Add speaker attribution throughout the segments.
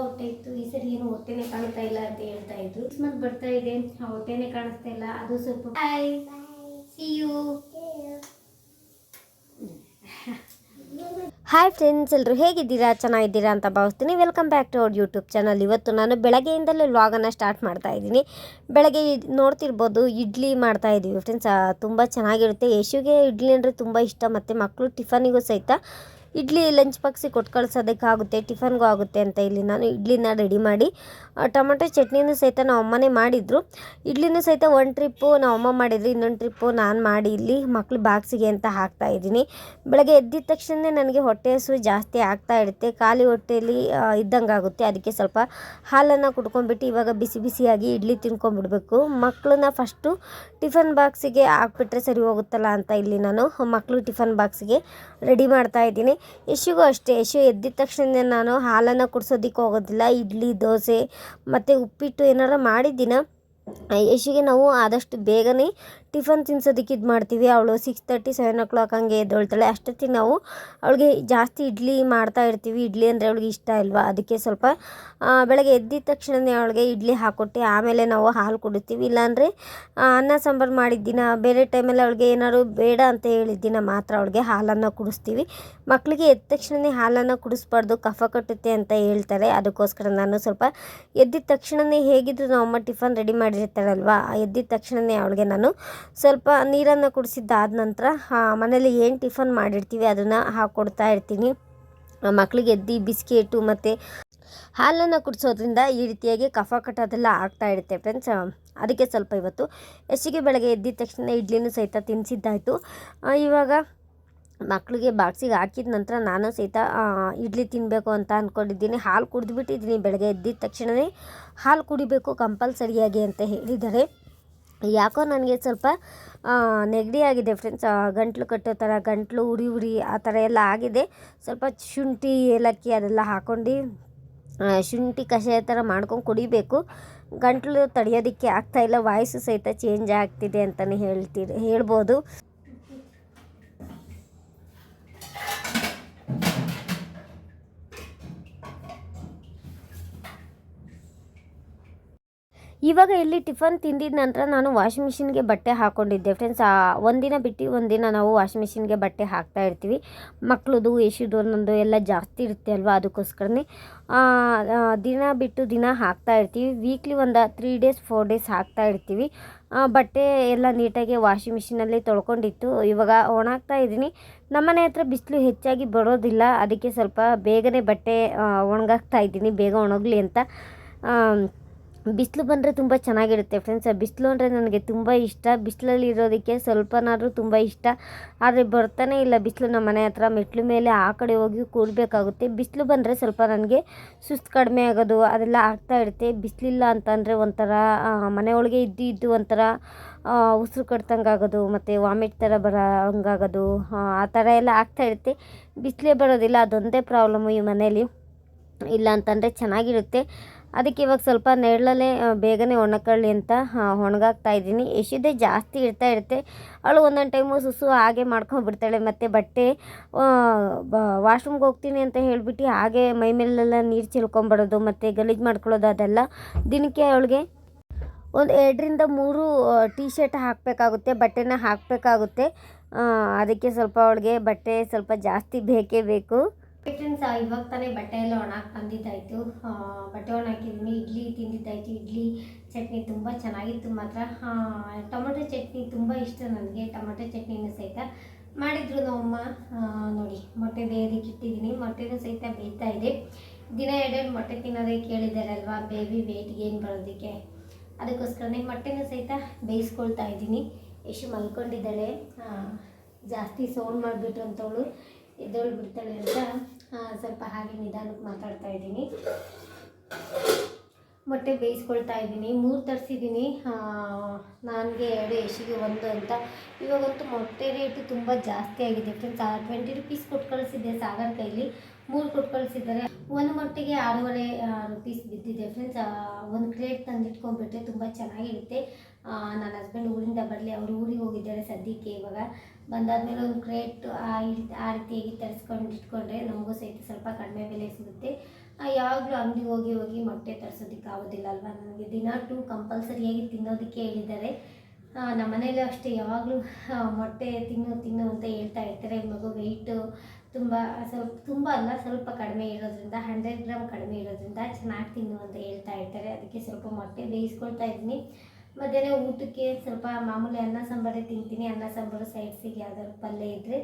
Speaker 1: ಹೊಟ್ಟೆ ಇತ್ತು ಈ ಸರಿ ಏನು ಹೊಟ್ಟೆನೆ ಕಾಣ್ತಾ ಇಲ್ಲ ಅಂತ ಹೇಳ್ತಾ ಇದ್ರು. ಕ್ರಿಸ್ಮಸ್ ಬರ್ತಾ ಇದೆ ಆ ಹೊಟ್ಟೆನೆ ಕಾಣಿಸ್ತಾ ಇಲ್ಲ ಅದು ಸ್ವಲ್ಪ bye see you
Speaker 2: hi friends ಎಲ್ಲರೂ ಹೇಗಿದ್ದೀರಾ? ಚೆನ್ನಾಗಿದ್ದೀರಾ ಅಂತ ಭಾವಿಸ್ತೀನಿ. ವೆಲ್ಕಮ್ ಬ್ಯಾಕ್ ಟು ಅವ್ರ ಯೂಟ್ಯೂಬ್ ಚಾನಲ್ ಇವತ್ತು ನಾನು ಬೆಳಗ್ಗೆಯಿಂದಲೇ ವ್ಲಾಗನ್ನು ಸ್ಟಾರ್ಟ್ ಮಾಡ್ತಾ ಇದ್ದೀನಿ. ಬೆಳಗ್ಗೆ ಇದ್- ನೋಡ್ತಿರ್ಬೋದು ಇಡ್ಲಿ ಮಾಡ್ತಾ ಇದ್ದೀವಿ ಫ್ರೆಂಡ್ಸ್ ತುಂಬ ಚೆನ್ನಾಗಿರುತ್ತೆ. ಯಶುಗೆ ಇಡ್ಲಿ ಅಂದರೆ ತುಂಬ ಇಷ್ಟ ಮತ್ತು ಮಕ್ಕಳು ಟಿಫನಿಗೂ ಸಹಿತ ಇಡ್ಲಿ ಲಂಚ್ ಬಾಕ್ಸಿಗೆ ಕೊಟ್ಟು ಕಳ್ಸೋದಕ್ಕಾಗುತ್ತೆ ಟಿಫನ್ಗೂ ಆಗುತ್ತೆ ಅಂತ ಇಲ್ಲಿ ನಾನು ಇಡ್ಲಿನ ರೆಡಿ ಮಾಡಿ ಟೊಮೆಟೊ ಚಟ್ನಿನೂ ಸಹಿತ ನಮ್ಮ ಅಮ್ಮನೇ ಮಾಡಿದರು. ಇಡ್ಲಿನೂ ಸಹಿತ ಒಂದು ಟ್ರಿಪ್ಪು ನಮ್ಮ ಅಮ್ಮ ಮಾಡಿದ್ರು, ಇನ್ನೊಂದು ಟ್ರಿಪ್ಪು ನಾನು ಮಾಡಿ ಇಲ್ಲಿ ಮಕ್ಳು ಬಾಕ್ಸಿಗೆ ಅಂತ ಹಾಕ್ತಾ ಇದ್ದೀನಿ. ಬೆಳಗ್ಗೆ ಎದ್ದಿದ ತಕ್ಷಣ ನನಗೆ ಹೊಟ್ಟೆ ಹಸು ಜಾಸ್ತಿ ಆಗ್ತಾ ಇರುತ್ತೆ. ಖಾಲಿ ಹೊಟ್ಟೆಯಲ್ಲಿ ಇದ್ದಂಗೆ ಆಗುತ್ತೆ. ಅದಕ್ಕೆ ಸ್ವಲ್ಪ ಹಾಲನ್ನು ಕುಡ್ಕೊಂಡ್ಬಿಟ್ಟು ಇವಾಗ ಬಿಸಿ ಬಿಸಿಯಾಗಿ ಇಡ್ಲಿ ತಿನ್ಕೊಂಡ್ಬಿಡ್ಬೇಕು. ಮಕ್ಕಳನ್ನ ಫಸ್ಟು ಟಿಫನ್ ಬಾಕ್ಸಿಗೆ ಹಾಕ್ಬಿಟ್ರೆ ಸರಿ ಹೋಗುತ್ತಲ್ಲ ಅಂತ ಇಲ್ಲಿ ನಾನು ಮಕ್ಕಳು ಟಿಫನ್ ಬಾಕ್ಸಿಗೆ ರೆಡಿ ಮಾಡ್ತಾ ಇದ್ದೀನಿ. ಯಶಿಗೂ ಅಷ್ಟೇ, ಯಶು ಎದ್ದಿದ ತಕ್ಷಣ ನಾನು ಹಾಲನ್ನು ಕುಡ್ಸೋದಕ್ಕೆ ಹೋಗೋದಿಲ್ಲ. ಇಡ್ಲಿ, ದೋಸೆ ಮತ್ತು ಉಪ್ಪಿಟ್ಟು ಏನಾರ ಮಾಡಿದ್ದೀನ? ಯಶಿಗೆ ನಾವು ಆದಷ್ಟು ಬೇಗನೆ ಟಿಫನ್ ತಿನ್ಸೋದಕ್ಕೆ ಇದು ಮಾಡ್ತೀವಿ. ಅವಳು six thirty seven o'clock ಹಂಗೆ ಎದ್ದೊಳ್ತಾಳೆ. ಅಷ್ಟೊತ್ತಿಗೆ ನಾವು ಅವಳಿಗೆ ಜಾಸ್ತಿ ಇಡ್ಲಿ ಮಾಡ್ತಾ ಇರ್ತೀವಿ. ಇಡ್ಲಿ ಅಂದರೆ ಅವಳಿಗೆ ಇಷ್ಟ ಇಲ್ವಾ? ಅದಕ್ಕೆ ಸ್ವಲ್ಪ ಬೆಳಗ್ಗೆ ಎದ್ದಿದ ತಕ್ಷಣವೇ ಅವಳಿಗೆ ಇಡ್ಲಿ ಹಾಕ್ಕೊಟ್ಟು ಆಮೇಲೆ ನಾವು ಹಾಲು ಕುಡಿತೀವಿ. ಇಲ್ಲಾಂದರೆ ಅನ್ನ ಸಾಂಬಾರು ಮಾಡಿದ್ದಿನ, ಬೇರೆ ಟೈಮಲ್ಲಿ ಅವಳಿಗೆ ಏನಾದ್ರು ಬೇಡ ಅಂತ ಹೇಳಿದ್ದಿನ ಮಾತ್ರ ಅವಳಿಗೆ ಹಾಲನ್ನು ಕುಡಿಸ್ತೀವಿ. ಮಕ್ಕಳಿಗೆ ಎದ್ದ ತಕ್ಷಣವೇ ಹಾಲನ್ನು ಕುಡಿಸ್ಬಾರ್ದು, ಕಫ ಕಟ್ಟುತ್ತೆ ಅಂತ ಹೇಳ್ತಾರೆ. ಅದಕ್ಕೋಸ್ಕರ ನಾನು ಸ್ವಲ್ಪ ಎದ್ದಿದ ತಕ್ಷಣವೇ ಹೇಗಿದ್ರು ನಮ್ಮ ಟಿಫನ್ ರೆಡಿ ಮಾಡಿರ್ತಾರಲ್ವ? ಎದ್ದಿದ ತಕ್ಷಣವೇ ಅವಳಿಗೆ ನಾನು ಸ್ವಲ್ಪ ನೀರನ್ನು ಕುಡಿಸಿದ್ದಾದ ನಂತರ ಮನೇಲಿ ಏನು ಟಿಫನ್ ಮಾಡಿರ್ತೀವಿ ಅದನ್ನು ಹಾಕ್ಕೊಡ್ತಾ ಇರ್ತೀನಿ. ಮಕ್ಕಳಿಗೆ ಎದ್ದು ಬಿಸ್ಕೆಟು ಮತ್ತು ಹಾಲನ್ನು ಕುಡಿಸೋದ್ರಿಂದ ಈ ರೀತಿಯಾಗಿ ಕಫ ಕಟ್ಟೋದೆಲ್ಲ ಆಗ್ತಾ ಇರುತ್ತೆ ಫ್ರೆಂಡ್ಸ್ ಅದಕ್ಕೆ ಸ್ವಲ್ಪ ಇವತ್ತು ಹೆಚ್ಚಿಗೆ ಬೆಳಗ್ಗೆ ಎದ್ದಿದ ತಕ್ಷಣ ಇಡ್ಲಿನೂ ಸಹಿತ ತಿನ್ನಿಸಿದ್ದಾಯಿತು ಇವಾಗ ಮಕ್ಕಳಿಗೆ ಬಾಕ್ಸಿಗೆ ಹಾಕಿದ ನಂತರ ನಾನು ಸಹಿತ ಇಡ್ಲಿ ತಿನ್ನಬೇಕು ಅಂತ ಅಂದ್ಕೊಂಡಿದ್ದೀನಿ ಹಾಲು ಕುಡಿದ್ಬಿಟ್ಟಿದ್ದೀನಿ ಬೆಳಗ್ಗೆ ಎದ್ದಿದ ತಕ್ಷಣವೇ ಹಾಲು ಕುಡಿಬೇಕು ಕಂಪಲ್ಸರಿಯಾಗಿ ಅಂತ ಹೇಳಿದ್ದಾರೆ. ಯಾಕೋ ನನಗೆ ಸ್ವಲ್ಪ ನೆಗಡಿ ಆಗಿದೆ ಫ್ರೆಂಡ್ಸ್ ಗಂಟ್ಲು ಕಟ್ಟೋ ಥರ ಗಂಟ್ಲು ಉರಿ ಉರಿ ಆ ಥರ ಎಲ್ಲ ಆಗಿದೆ. ಸ್ವಲ್ಪ ಶುಂಠಿ, ಏಲಕ್ಕಿ ಅದೆಲ್ಲ ಹಾಕ್ಕೊಂಡು ಶುಂಠಿ ಕಷಾಯ ಥರ ಮಾಡ್ಕೊಂಡು ಕುಡಿಬೇಕು. ಗಂಟ್ಲು ತಡೆಯೋದಕ್ಕೆ ಆಗ್ತಾಯಿಲ್ಲ ವಾಯ್ಸು ಸಹಿತ ಚೇಂಜ್ ಆಗ್ತಿದೆ ಅಂತಲೇ ಹೇಳ್ತೀರಿ, ಹೇಳ್ಬೋದು. ಇವಾಗ ಇಲ್ಲಿ ಟಿಫನ್ ತಿಂದಿದ ನಂತರ ನಾನು ವಾಷಿಂಗ್ ಮಿಷಿನ್ಗೆ ಬಟ್ಟೆ ಹಾಕ್ಕೊಂಡಿದ್ದೆ ಫ್ರೆಂಡ್ಸ್ ಒಂದಿನ ಬಿಟ್ಟು ಒಂದಿನ ನಾವು ವಾಷಿಂಗ್ ಮಿಷಿನ್ಗೆ ಬಟ್ಟೆ ಹಾಕ್ತಾ ಇರ್ತೀವಿ. ಮಕ್ಕಳದು ಯಶುದು ನಂದು ಎಲ್ಲ ಜಾಸ್ತಿ ಇರುತ್ತೆ ಅಲ್ವಾ ಅದಕ್ಕೋಸ್ಕರನೇ. ದಿನ ಬಿಟ್ಟು ದಿನ ಹಾಕ್ತಾ ಇರ್ತೀವಿ. ವೀಕ್ಲಿ ಒಂದು ತ್ರೀ ಡೇಸ್ ಫೋರ್ ಡೇಸ್ ಹಾಕ್ತಾ ಇರ್ತೀವಿ. ಬಟ್ಟೆ ಎಲ್ಲ ನೀಟಾಗಿ ವಾಷಿಂಗ್ ಮಿಷಿನಲ್ಲಿ ತೊಳ್ಕೊಂಡಿತ್ತು. ಇವಾಗ ಒಣಗ್ತಾ ಇದ್ದೀನಿ. ನಮ್ಮನೆ ಹತ್ರ ಬಿಸಿಲು ಹೆಚ್ಚಾಗಿ ಬರೋದಿಲ್ಲ. ಅದಕ್ಕೆ ಸ್ವಲ್ಪ ಬೇಗನೆ ಬಟ್ಟೆ ಒಣಗಾಕ್ತಾ ಇದ್ದೀನಿ. ಬೇಗ ಒಣಗಲಿ ಅಂತ. ಬಿಸಿಲು ಬಂದರೆ ತುಂಬ ಚೆನ್ನಾಗಿರುತ್ತೆ ಫ್ರೆಂಡ್ಸ್ ಬಿಸಿಲು ಅಂದರೆ ನನಗೆ ತುಂಬ ಇಷ್ಟ. ಬಿಸಿಲಲ್ಲಿ ಇರೋದಕ್ಕೆ ಸ್ವಲ್ಪನಾದರೂ ತುಂಬ ಇಷ್ಟ. ಆದರೆ ಬರ್ತಾನೆ ಇಲ್ಲ ಬಿಸಿಲು ನಮ್ಮ ಮನೆ ಹತ್ರ. ಮೆಟ್ಲು ಮೇಲೆ ಆ ಕಡೆ ಹೋಗಿ ಕೂರಬೇಕಾಗುತ್ತೆ. ಬಿಸಿಲು ಬಂದರೆ ಸ್ವಲ್ಪ ನನಗೆ ಸುಸ್ತು ಕಡಿಮೆ ಆಗೋದು, ಅದೆಲ್ಲ ಆಗ್ತಾ ಇರುತ್ತೆ. ಬಿಸಿಲಿಲ್ಲ ಅಂತಂದರೆ ಒಂಥರ ಮನೆ ಒಳಗೆ ಇದ್ದು ಇದ್ದು ಒಂಥರ ಉಸಿರು ಕಟ್ದಂಗೆ ಆಗೋದು, ಮತ್ತು ವಾಮಿಟ್ ಥರ ಬರೋ ಹಂಗಾಗೋದು ಆ ಥರ ಎಲ್ಲ ಆಗ್ತಾ ಇರುತ್ತೆ. ಬಿಸಿಲೇ ಬರೋದಿಲ್ಲ, ಅದೊಂದೇ ಪ್ರಾಬ್ಲಮ್ಮು ಈ ಮನೇಲಿ ಇಲ್ಲ ಅಂತಂದರೆ ಚೆನ್ನಾಗಿರುತ್ತೆ. ಅದಕ್ಕೆ ಇವಾಗ ಸ್ವಲ್ಪ ನೆರಳಲ್ಲೇ ಬೇಗನೆ ಒಣಕೊಳ್ಳಿ ಅಂತ ಒಣಗಾಗ್ತಾ ಇದ್ದೀನಿ. ಎಷ್ಟಿದೆ? ಜಾಸ್ತಿ ಇರ್ತಾ ಇರುತ್ತೆ. ಅವಳು ಒಂದೊಂದು ಟೈಮು ಸುಸು ಹಾಗೆ ಮಾಡ್ಕೊಂಡ್ಬಿಡ್ತಾಳೆ ಮತ್ತು ಬಟ್ಟೆ ವಾಶ್ರೂಮ್ಗೆ ಹೋಗ್ತೀನಿ ಅಂತ ಹೇಳಿಬಿಟ್ಟು ಹಾಗೆ ಮೈ ಮೇಲೆಲ್ಲ ನೀರು ಚೆಲ್ಕೊಂಬಿಡೋದು ಮತ್ತು ಗಲೀಜು ಮಾಡ್ಕೊಳ್ಳೋದು, ಅದೆಲ್ಲ ದಿನಕ್ಕೆ ಅವಳಿಗೆ ಒಂದು ಎರಡರಿಂದ ಮೂರು ಟೀ ಶರ್ಟ್ ಹಾಕಬೇಕಾಗುತ್ತೆ, ಬಟ್ಟೆನ ಹಾಕಬೇಕಾಗುತ್ತೆ. ಅದಕ್ಕೆ ಸ್ವಲ್ಪ ಅವಳಿಗೆ ಬಟ್ಟೆ ಸ್ವಲ್ಪ ಜಾಸ್ತಿ ಬೇಕೇ ಬೇಕು.
Speaker 1: ಫ್ರೆಂಡ್ಸ್ ಇವಾಗ ತಾನೇ ಬಟ್ಟೆ ಎಲ್ಲ ಒಣಾಕ್ ಬಂದಿದ್ದಾಯಿತು ಬಟ್ಟೆ ಒಣಾಕಿದ್ದೀನಿ ಇಡ್ಲಿ ತಿಂದಿದ್ದಾಯಿತು. ಇಡ್ಲಿ ಚಟ್ನಿ ತುಂಬ ಚೆನ್ನಾಗಿತ್ತು ಮಾತ್ರ. ಟೊಮೊಟೊ ಚಟ್ನಿ ತುಂಬ ಇಷ್ಟ ನನಗೆ. ಟೊಮೆಟೊ ಚಟ್ನಿನೂ ಸಹಿತ ಮಾಡಿದ್ರು ನಮ್ಮಮ್ಮ. ನೋಡಿ, ಮೊಟ್ಟೆ ಬೇಯೋದಕ್ಕೆ ಇಟ್ಟಿದ್ದೀನಿ. ಮೊಟ್ಟೆನೂ ಸಹಿತ ಬೇಯ್ತಾ ಇದೆ. ದಿನ ಎರಡೆರಡು ಮೊಟ್ಟೆ ತಿನ್ನೋದೇ ಕೇಳಿದಾರಲ್ವಾ? ಬೇಬಿ ವೆಯ್ಟ್ ಗೇನ್ ಬರೋದಕ್ಕೆ? ಅದಕ್ಕೋಸ್ಕರನೇ ಮೊಟ್ಟೆನೂ ಸಹಿತ ಬೇಯಿಸ್ಕೊಳ್ತಾ ಇದ್ದೀನಿ. ಎಷ್ಟು ಮಲ್ಕೊಂಡಿದ್ದಾಳೆ. ಜಾಸ್ತಿ ಸೌಂಡ್ ಮಾಡಿಬಿಟ್ರು ಅಂತವಳು ಎದ್ದೇಳು ಬಿಡ್ತಾಳೆ ಅಂತ ಸ್ವಲ್ಪ ಹಾಗೆ ನಿಧಾನಕ್ಕೆ ಮಾತಾಡ್ತಾ ಇದ್ದೀನಿ. ಮೊಟ್ಟೆ ಬೇಯಿಸ್ಕೊಳ್ತಾ ಇದ್ದೀನಿ, ಮೂರು ತರಿಸಿದ್ದೀನಿ. ನನಗೆ ಎರಡು ಯಶಿಗೆ ಒಂದು ಅಂತ. ಇವಾಗಂತೂ ಮೊಟ್ಟೆ ರೇಟು ತುಂಬ ಜಾಸ್ತಿ ಆಗಿದೆ ಫ್ರೆಂಡ್ಸ್ ಟ್ವೆಂಟಿ ರುಪೀಸ್ ಕೊಟ್ಟು ಕಳಿಸಿದ್ದೆ ಸಾಗರ್ ಕೈಲಿ. ಮೂರು ಕೊಟ್ಟು ಕಳಿಸಿದ್ದಾರೆ. ಒಂದು ಮೊಟ್ಟೆಗೆ ಆರೂವರೆ ರುಪೀಸ್ ಬಿದ್ದಿದೆ ಫ್ರೆಂಡ್ಸ್ ಒಂದು ಕ್ರೇಟ್ ತಂದಿಟ್ಕೊಂಡ್ಬಿಟ್ರೆ ತುಂಬ ಚೆನ್ನಾಗಿರುತ್ತೆ. ನನ್ನ ಹಸ್ಬೆಂಡ್ ಊರಿಂದ ಬರಲಿ, ಅವರು ಊರಿಗೆ ಹೋಗಿದ್ದಾರೆ ಸದ್ಯಕ್ಕೆ ಇವಾಗ. ಬಂದಾದಮೇಲೆ ಒಂದು ಕ್ರೇಟ್ ಆ ರೀತಿ, ಆ ರೀತಿಯಾಗಿ ತರಿಸ್ಕೊಂಡು ಇಟ್ಕೊಂಡ್ರೆ ನಮಗೂ ಸಹಿತ ಸ್ವಲ್ಪ ಕಡಿಮೆ ಬೆಲೆ ಸಿಗುತ್ತೆ.
Speaker 2: ಯಾವಾಗಲೂ ಅಂಗಡಿಗೆ ಹೋಗಿ ಹೋಗಿ ಮೊಟ್ಟೆ ತರಿಸೋದಕ್ಕೆ ಆಗೋದಿಲ್ಲ ಅಲ್ವಾ ನನಗೆ? ದಿನ ಟು ಕಂಪಲ್ಸರಿಯಾಗಿ ತಿನ್ನೋದಕ್ಕೆ ಹೇಳಿದ್ದಾರೆ. ನಮ್ಮ ಮನೇಲೂ ಅಷ್ಟೇ, ಯಾವಾಗಲೂ ಮೊಟ್ಟೆ ತಿನ್ನು ತಿನ್ನು ಅಂತ ಹೇಳ್ತಾ ಇರ್ತಾರೆ. ಮಗು ವೆಯ್ಟು ತುಂಬ, ಸ್ವಲ್ಪ, ತುಂಬ ಅಲ್ಲ, ಸ್ವಲ್ಪ ಕಡಿಮೆ ಇರೋದ್ರಿಂದ ಹಂಡ್ರೆಡ್ ಗ್ರಾಮ್ ಕಡಿಮೆ ಇರೋದ್ರಿಂದ ಚೆನ್ನಾಗಿ ತಿನ್ನು ಅಂತ ಹೇಳ್ತಾ ಇರ್ತಾರೆ. ಅದಕ್ಕೆ ಸ್ವಲ್ಪ ಮೊಟ್ಟೆ ಬೇಯಿಸ್ಕೊಳ್ತಾ ಇದ್ದೀನಿ. ಮಧ್ಯಾಹ್ನ ಊಟಕ್ಕೆ ಸ್ವಲ್ಪ ಮಾಮೂಲಿ ಅನ್ನ ಸಾಂಬಾರೇ ತಿಂತೀನಿ. ಅನ್ನ ಸಾಂಬಾರು ಸೈಡ್ಸಿಗೆ ಯಾವ್ದಾದ್ರು ಪಲ್ಯ ಇದ್ದರೆ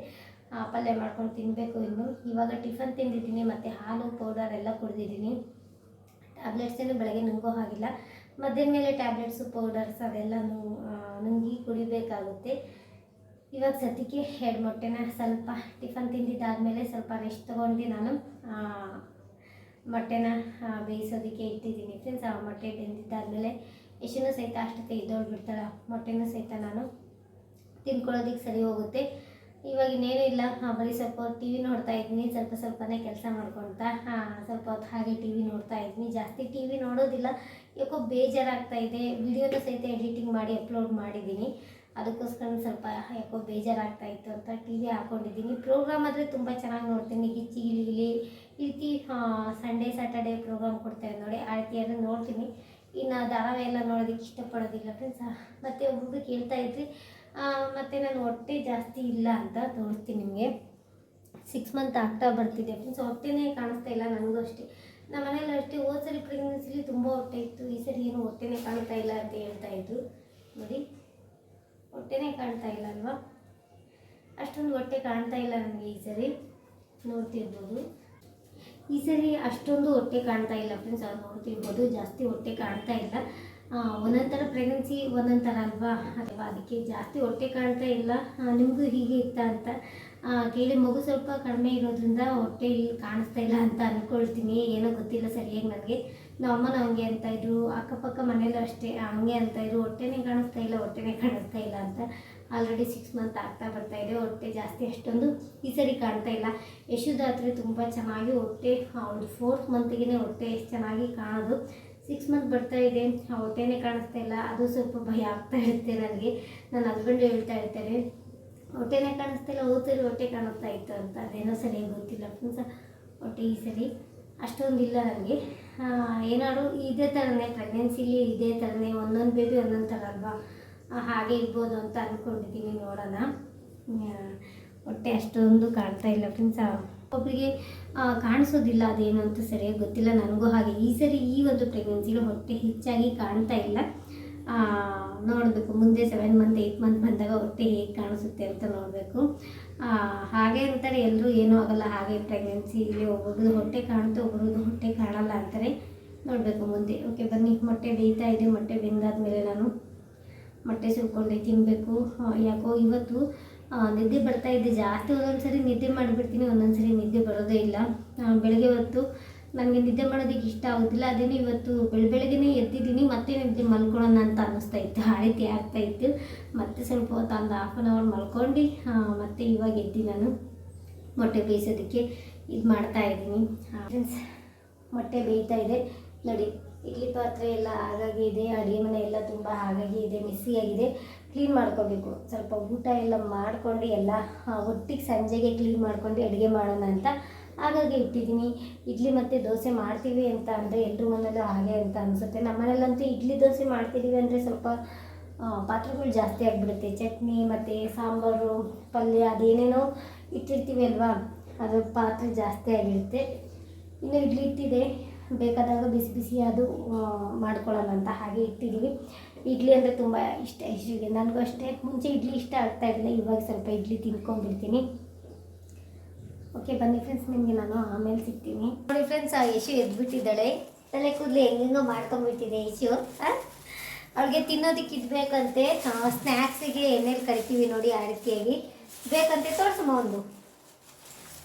Speaker 2: ಪಲ್ಯ ಮಾಡ್ಕೊಂಡು ತಿನ್ನಬೇಕು ಇನ್ನು. ಇವಾಗ ಟಿಫನ್ ತಿಂದಿದ್ದೀನಿ ಮತ್ತು ಹಾಲು ಪೌಡರ್ ಎಲ್ಲ ಕುಡಿದಿದ್ದೀನಿ. ಟ್ಯಾಬ್ಲೆಟ್ಸ್ ಏನು ಬೆಳಗ್ಗೆ ನುಂಗೋ ಹಾಗಿಲ್ಲ. ಮಧ್ಯಾಹ್ನ ಮೇಲೆ ಟ್ಯಾಬ್ಲೆಟ್ಸು ಪೌಡರ್ಸ್ ಅದೆಲ್ಲ ನುಂಗಿ ಕುಡಿಬೇಕಾಗುತ್ತೆ. ಇವಾಗ ಸದ್ಯಕ್ಕೆ ಎರಡು ಮೊಟ್ಟೆನ ಸ್ವಲ್ಪ ಟಿಫನ್ ತಿಂದಿದ್ದಾದಮೇಲೆ ಸ್ವಲ್ಪ ರೆಸ್ಟ್ ತೊಗೊಂಡು ನಾನು ಆ, ಮೊಟ್ಟೆನ ಆ, ಬೇಯಿಸೋದಕ್ಕೆ ಇಟ್ಟಿದ್ದೀನಿ. ಫ್ರೆಂಡ್ಸ್ ಆ ಮೊಟ್ಟೆ ಬೆಂದಿದ್ದಾದಮೇಲೆ ಎಷ್ಟೂ ಸಹಿತ ಅಷ್ಟಕ್ಕೆ ಇದ್ದೋಳು ಬಿಡ್ತಾಳ. ಮೊಟ್ಟೆನೂ ಸಹಿತ ನಾನು ತಿನ್ಕೊಳ್ಳೋದಿಕ್ಕೆ ಸರಿ ಹೋಗುತ್ತೆ. ಇವಾಗ ಇನ್ನೇನೂ ಇಲ್ಲ. ಬರೀ ಸ್ವಲ್ಪ ಟಿ ವಿ ನೋಡ್ತಾ ಇದ್ದೀನಿ. ಸ್ವಲ್ಪ ಸ್ವಲ್ಪನೇ ಕೆಲಸ ಮಾಡ್ಕೊಳ್ತಾ ಹಾಂ, ಸ್ವಲ್ಪ ಹೊತ್ತು ಹಾಗೆ ಟಿ ವಿ ನೋಡ್ತಾ ಇದ್ದೀನಿ. ಜಾಸ್ತಿ ಟಿ ವಿ ನೋಡೋದಿಲ್ಲ. ಯಾಕೋ ಬೇಜಾರಾಗ್ತಾ ಇದೆ. ವಿಡಿಯೋನ ಸಹಿತ ಎಡಿಟಿಂಗ್ ಮಾಡಿ, ಅಪ್ಲೋಡ್ ಮಾಡಿದ್ದೀನಿ. ಅದಕ್ಕೋಸ್ಕರ ಸ್ವಲ್ಪ ಯಾಕೋ ಬೇಜಾರಾಗ್ತಾ ಇತ್ತು ಅಂತ ಟಿ ವಿ ಹಾಕ್ಕೊಂಡಿದ್ದೀನಿ ಪ್ರೋಗ್ರಾಮ್ ಆದರೆ ತುಂಬ ಚೆನ್ನಾಗಿ ನೋಡ್ತೀನಿ. ಗಿಚ್ಚಿ ಗಿಲಿ ಈ ರೀತಿ ಸಂಡೇ ಸ್ಯಾಟರ್ಡೇ ಪ್ರೋಗ್ರಾಮ್ ಕೊಡ್ತಾರೆ ನೋಡಿ. ಆ ರೀತಿ ಅದನ್ನು ನೋಡ್ತೀನಿ. ಇನ್ನು ಧಾರಾವಾಹಿ ಎಲ್ಲ ನೋಡೋದಕ್ಕೆ ಇಷ್ಟಪಡೋದಿಲ್ಲ ಫ್ರೆಂಡ್ಸ್ ಮತ್ತು ಒಬ್ಬರು ಕೇಳ್ತಾ ಇದ್ರಿ. ಮತ್ತು ನಾನು ಹೊಟ್ಟೆ ಜಾಸ್ತಿ ಇಲ್ಲ ಅಂತ ತೋರಿಸ್ತೀನಿ ನಿಮಗೆ. ಸಿಕ್ಸ್ ಮಂತ್ ಆಗ್ತಾ ಬರ್ತಿದೆ ಫ್ರೆಂಡ್ಸ್ ಹೊಟ್ಟೆನೇ ಕಾಣಿಸ್ತಾ ಇಲ್ಲ ನನಗೂ ಅಷ್ಟೇ. ನಮ್ಮ ಮನೇಲಿ ಅಷ್ಟೇ. ಹೋದ ಸರಿ ಪ್ರೆಗ್ನೆನ್ಸಿಲಿ ತುಂಬ ಹೊಟ್ಟೆ ಇತ್ತು. ಈ ಸರಿ ಏನು ಹೊಟ್ಟೆನೇ ಕಾಣ್ತಾ ಇಲ್ಲ ಅಂತ ಹೇಳ್ತಾ ಇದ್ರು. ನೋಡಿ. ಹೊಟ್ಟೆನೇ ಕಾಣ್ತಾ ಇಲ್ಲ ಅಲ್ವಾ? ಅಷ್ಟೊಂದು ಹೊಟ್ಟೆ ಕಾಣ್ತಾ ಇಲ್ಲ ನನಗೆ ಈ ಸರಿ. ನೋಡ್ತಿರ್ಬೋದು. ಈ ಸರಿ ಅಷ್ಟೊಂದು ಹೊಟ್ಟೆ ಕಾಣ್ತಾ ಇಲ್ಲ ಫ್ರೆಂಡ್ಸ್ ಅವ್ರು ನೋಡ್ತಿರ್ಬೋದು ಜಾಸ್ತಿ ಹೊಟ್ಟೆ ಕಾಣ್ತಾ ಇಲ್ಲ. ಒಂದೊಂದು ಥರ ಪ್ರೆಗ್ನೆನ್ಸಿ ಒಂದೊಂದು ಥರ ಅಲ್ವಾ? ಅಲ್ವಾ? ಅದಕ್ಕೆ ಜಾಸ್ತಿ ಹೊಟ್ಟೆ ಕಾಣ್ತಾ ಇಲ್ಲ. ನಿಮಗೂ ಹೀಗೆ ಇತ್ತ ಅಂತ. ಕೇಳಿ ಮಗು ಸ್ವಲ್ಪ ಕಡಿಮೆ ಇರೋದ್ರಿಂದ ಹೊಟ್ಟೆ ಇಲ್ಲಿ ಕಾಣಿಸ್ತಾ ಇಲ್ಲ ಅಂತ ಅಂದ್ಕೊಳ್ತೀನಿ ಏನೋ ಗೊತ್ತಿಲ್ಲ ಸರಿಯಾಗಿ ನನಗೆ. ನಮ್ಮ ಅಮ್ಮನ ಹಂಗೆ ಅಂತ ಇದ್ರು. ಅಕ್ಕಪಕ್ಕ ಮನೇಲೂ ಅಷ್ಟೇ. ಹಂಗೆ ಅಂತ ಇದ್ರು. ಹೊಟ್ಟೆನೇ ಕಾಣಿಸ್ತಾ ಇಲ್ಲ, ಹೊಟ್ಟೆನೇ ಕಾಣಿಸ್ತಾ ಇಲ್ಲ ಅಂತ. ಆಲ್ರೆಡಿ ಸಿಕ್ಸ್ ಮಂತ್ ಆಗ್ತಾ ಬರ್ತಾ ಇದೆ. ಹೊಟ್ಟೆ ಜಾಸ್ತಿ ಅಷ್ಟೊಂದು ಈ ಸರಿ ಕಾಣ್ತಾ ಇಲ್ಲ. ಯಶೋದಾತ್ರೆ ತುಂಬ ಚೆನ್ನಾಗಿ ಹೊಟ್ಟೆ ಒಂದು ಫೋರ್ತ್ ಮಂತ್ಗೆ ಹೊಟ್ಟೆ ಚೆನ್ನಾಗಿ ಕಾಣೋದು. ಸಿಕ್ಸ್ ಮಂತ್ ಬರ್ತಾ ಇದೆ. ಆ ಹೊಟ್ಟೆನೇ ಕಾಣಿಸ್ತಾ ಇಲ್ಲ. ಅದು ಸ್ವಲ್ಪ ಭಯ ಆಗ್ತಾ ಇರುತ್ತೆ ನನಗೆ. ನನ್ನ ಹಸ್ಬೆಂಡ್ ಹೇಳ್ತಾ ಇರ್ತಾರೆ ಹೊಟ್ಟೆನೇ ಕಾಣಿಸ್ತಾ ಇಲ್ಲ. ಹೋಗ್ತಾರೆ ಹೊಟ್ಟೆ ಕಾಣಿಸ್ತಾ ಇತ್ತು ಅಂತ. ಅದೇನೋ ಸರಿಯಾಗಿ ಗೊತ್ತಿಲ್ಲ ಫ್ರೆಂಡ್ಸ್. ಹೊಟ್ಟೆ ಈ ಸರಿ ಅಷ್ಟೊಂದಿಲ್ಲ ನನಗೆ. ಏನಾದ್ರು ಇದೇ ಥರನೇ ಪ್ರೆಗ್ನೆನ್ಸಿಲಿ ಇದೇ ಥರನೇ ಒಂದೊಂದು ಬೇಬಿ ಒಂದೊಂದು ಥರ ಅಲ್ವಾ ಹಾಗೆ ಇರ್ಬೋದು ಅಂತ ಅಂದ್ಕೊಂಡಿದ್ದೀನಿ ನೋಡೋಣ. ಹೊಟ್ಟೆ ಅಷ್ಟೊಂದು ಕಾಣ್ತಾ ಇಲ್ಲ ಫ್ರೆಂಡ್ಸ್ ಒಬ್ಬರಿಗೆ ಕಾಣಿಸೋದಿಲ್ಲ, ಅದೇನು ಅಂತ ಸರಿಯಾಗಿ ಗೊತ್ತಿಲ್ಲ. ನನಗೂ ಹಾಗೆ, ಈ ಸರಿ ಈ ಒಂದು ಪ್ರೆಗ್ನೆನ್ಸಿಲಿ ಹೊಟ್ಟೆ ಹೆಚ್ಚಾಗಿ ಕಾಣ್ತಾ ಇಲ್ಲ. ನೋಡಬೇಕು, ಮುಂದೆ ಸೆವೆನ್ ಮಂತ್ ಏಯ್ಟ್ ಮಂತ್ ಬಂದಾಗ ಹೊಟ್ಟೆ ಹೇಗೆ ಕಾಣಿಸುತ್ತೆ ಅಂತ ನೋಡಬೇಕು. ಹಾಗೆ ಅಂತಾರೆ ಎಲ್ಲರೂ ಏನೂ ಆಗಲ್ಲ, ಹಾಗೆ ಪ್ರೆಗ್ನೆನ್ಸಿಲಿ ಒಬ್ಬೊಬ್ರದ್ದು ಹೊಟ್ಟೆ ಕಾಣುತ್ತೆ ಒಬ್ಬರದ್ದು ಹೊಟ್ಟೆ ಕಾಣಲ್ಲ ಅಂತಾರೆ. ನೋಡಬೇಕು ಮುಂದೆ ಓಕೆ ಬನ್ನಿ, ಮೊಟ್ಟೆ ಬೇಯ್ತಾ ಇದೆ, ಮೊಟ್ಟೆ ಬೆಂದಾದ್ಮೇಲೆ ನಾನು ಮೊಟ್ಟೆ ಸುರ್ಕೊಂಡು ತಿನ್ನಬೇಕು ಯಾಕೋ ಇವತ್ತು ನಿದ್ದೆ ಬರ್ತಾ ಇದೆ. ಜಾಸ್ತಿ ಒಂದೊಂದು ಸರಿ ನಿದ್ದೆ ಮಾಡಿಬಿಡ್ತೀನಿ ಒಂದೊಂದು ಸರಿ ನಿದ್ದೆ ಬರೋದೇ ಇಲ್ಲ. ಬೆಳಗ್ಗೆ ಹೊತ್ತು ನನಗೆ ನಿದ್ದೆ ಮಾಡೋದಕ್ಕೆ ಇಷ್ಟ ಆಗೋದಿಲ್ಲ. ಅದೇನು ಇವತ್ತು ಬೆಳ, ಬೆಳಗ್ಗೆನೇ ಎದ್ದಿದ್ದೀನಿ, ಮತ್ತೆ ನಿದ್ದೆ ಮಲ್ಕೊಳ್ಳೋಣ ಅಂತ ಅನ್ನಿಸ್ತಾ ಇತ್ತು. ಆ ರೀತಿ ಆಗ್ತಾ ಇತ್ತು. ಮತ್ತೆ ಸ್ವಲ್ಪ ಹೊತ್ತು ಒಂದು ಹಾಫ್ ಆನ್ ಅವರ್ ಮಲ್ಕೊಂಡು ಮತ್ತೆ ಇವಾಗ ಎದ್ದು ನಾನು ಮೊಟ್ಟೆ ಬೇಯಿಸೋದಕ್ಕೆ ಇದು ಮಾಡ್ತಾ ಇದ್ದೀನಿ. ಮೊಟ್ಟೆ ಬೇಯ್ತಾ ಇದೆ. ನೋಡಿ. ಇಡ್ಲಿ ಪಾತ್ರೆ ಎಲ್ಲ ಹಾಗಾಗಿ ಇದೆ, ಅಡುಗೆ ಮನೆ ಎಲ್ಲ ತುಂಬ ಹಾಗಾಗಿ ಇದೆ ಮಿಸ್ಸಿಯಾಗಿದೆ ಕ್ಲೀನ್ ಮಾಡ್ಕೋಬೇಕು. ಸ್ವಲ್ಪ ಊಟ ಎಲ್ಲ ಮಾಡ್ಕೊಂಡು ಎಲ್ಲ ಒಟ್ಟಿಗೆ ಸಂಜೆಗೆ ಕ್ಲೀನ್ ಮಾಡ್ಕೊಂಡು ಅಡುಗೆ ಮಾಡೋಣ ಅಂತ ಹಾಗಾಗಿ ಇಟ್ಟಿದ್ದೀನಿ. ಇಡ್ಲಿ ಮತ್ತು ದೋಸೆ ಮಾಡ್ತೀವಿ ಅಂತ ಅಂದರೆ ಎಲ್ಲರೂ ಮನೇಲೂ ಹಾಗೆ ಅಂತ ಅನಿಸುತ್ತೆ. ನಮ್ಮ ಮನೇಲಂತೂ ಇಡ್ಲಿ ದೋಸೆ ಮಾಡ್ತಿದ್ದೀವಿ ಅಂದರೆ ಸ್ವಲ್ಪ ಪಾತ್ರೆಗಳು ಜಾಸ್ತಿ ಆಗಿಬಿಡುತ್ತೆ. ಚಟ್ನಿ ಮತ್ತು ಸಾಂಬಾರು, ಪಲ್ಯ ಅದೇನೇನೋ ಇಟ್ಟಿರ್ತೀವಿ ಅಲ್ವಾ? ಅದು ಪಾತ್ರೆ ಜಾಸ್ತಿ ಆಗಿರುತ್ತೆ. ಇನ್ನು ಇಡ್ಲಿ ಇಟ್ಟಿದೆ. ಬೇಕಾದಾಗ ಬಿಸಿ ಬಿಸಿ ಅದು ಮಾಡ್ಕೊಳ್ಳೋಣ ಅಂತ ಹಾಗೆ ಇಟ್ಟಿದ್ದೀವಿ. ಇಡ್ಲಿ ಅಂದರೆ ತುಂಬ ಇಷ್ಟ ಇಷ್ಟಿಗೆ ನನಗೂ ಅಷ್ಟೇ. ಮುಂಚೆ ಇಡ್ಲಿ ಇಷ್ಟ ಆಗ್ತಾ ಇರಲಿಲ್ಲ, ಇವಾಗ ಸ್ವಲ್ಪ ಇಡ್ಲಿ ತಿನ್ಕೊಂಡ್ಬಿಡ್ತೀನಿ. ಓಕೆ ಬನ್ನಿ ಫ್ರೆಂಡ್ಸ್ ನಿಮಗೆ ನಾನು ಆಮೇಲೆ ಸಿಗ್ತೀನಿ. ನೋಡಿ ಫ್ರೆಂಡ್ಸ್ ಆ ಯಶು ಎದ್ಬಿಟ್ಟಿದ್ದಾಳೆ. ತಲೆ ಕೂದಲು ಹೆಂಗೆಂಗೋ ಮಾಡ್ಕೊಂಡ್ಬಿಟ್ಟಿದೆ ಯಶು ಅವಳಿಗೆ ತಿನ್ನೋದಕ್ಕೆ ಇದ್ಬೇಕಂತೆ ಸ್ನ್ಯಾಕ್ಸಿಗೆ ಎಣ್ಣೆಲಿ ಕರಿತೀವಿ ನೋಡಿ ಅಡಿಕೆಯಾಗಿ ಬೇಕಂತೆ, ತೋರಿಸಮ್ಮ ಒಂದು.